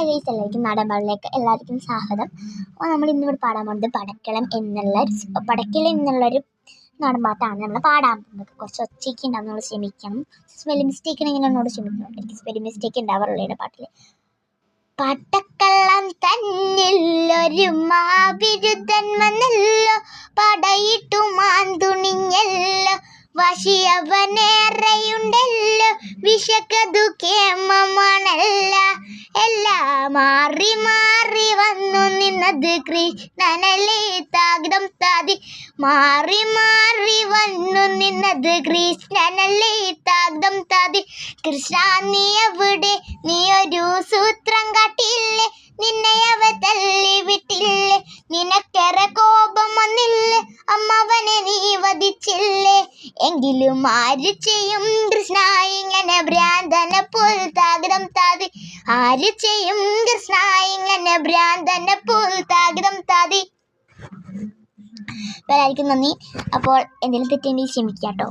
എല്ലാവർക്കും നാടൻ പാടിലേക്ക് എല്ലാവർക്കും സ്വാഗതം. അപ്പോൾ നമ്മൾ ഇന്നിവിടെ പാടാൻ പോകുന്നത് പടക്കളം എന്നുള്ള പടക്കളം എന്നുള്ളൊരു നാടൻ പാട്ടാണ് നമ്മൾ പാടാൻ പോകുന്നത്. കുറച്ച് ഒച്ചയ്ക്ക് ഉണ്ടാവും നമ്മൾ ക്ഷമിക്കണം സ്പെല്ലിംഗ് മിസ്റ്റേക്ക് ഉണ്ടെങ്കിൽ എന്നോട് ക്ഷമിക്കണം എനിക്ക് സ്പെല്ലിംഗ് മിസ്റ്റേക്ക് ഉണ്ടാവാറുള്ള പാട്ടിൽ പടക്കളം തന്നില്ലൊരു മാവിരുദ്ധൻ വന്നല്ലോ. പടയിട്ടു മാന്തുണിഞ്ഞല്ലോ. വശിയവനേറെയുണ്ടല്ലോ. വിശക്കതു എല്ലാം മാറി മാറി വന്നു നിന്നത് കൃഷ്ണനല്ലേ താകിതം താതി. മാറി മാറി വന്നു നിന്നത് കൃഷ്ണനല്ലേ താകിതം താതി. കൃഷ്ണ നീ എവിടെ? നീ ഒരു സൂത്രം കാട്ടിയില്ലേ? നിന്നെ അവ തല്ലി വിട്ടില്ലേ? നിനക്കേറെ കോപം വന്നില്ലേ? അമ്മവനെ നീ വധിച്ചില്ലേ? എങ്കിലും ആര് ചെയ്യും കൃഷ്ണ? ഇങ്ങനെ ഭ്രാന്തനെ പോൽ താകിടം താതി ആര് ചെയ്യും? കൃഷ്ണ ഇങ്ങനെ ഭ്രാന്തനെ പോൽ താകിടം താതി എല്ലാവർക്കും നന്ദി. അപ്പോൾ എന്തെങ്കിലും തെറ്റുണ്ടെങ്കിൽ ക്ഷമിക്കാം കേട്ടോ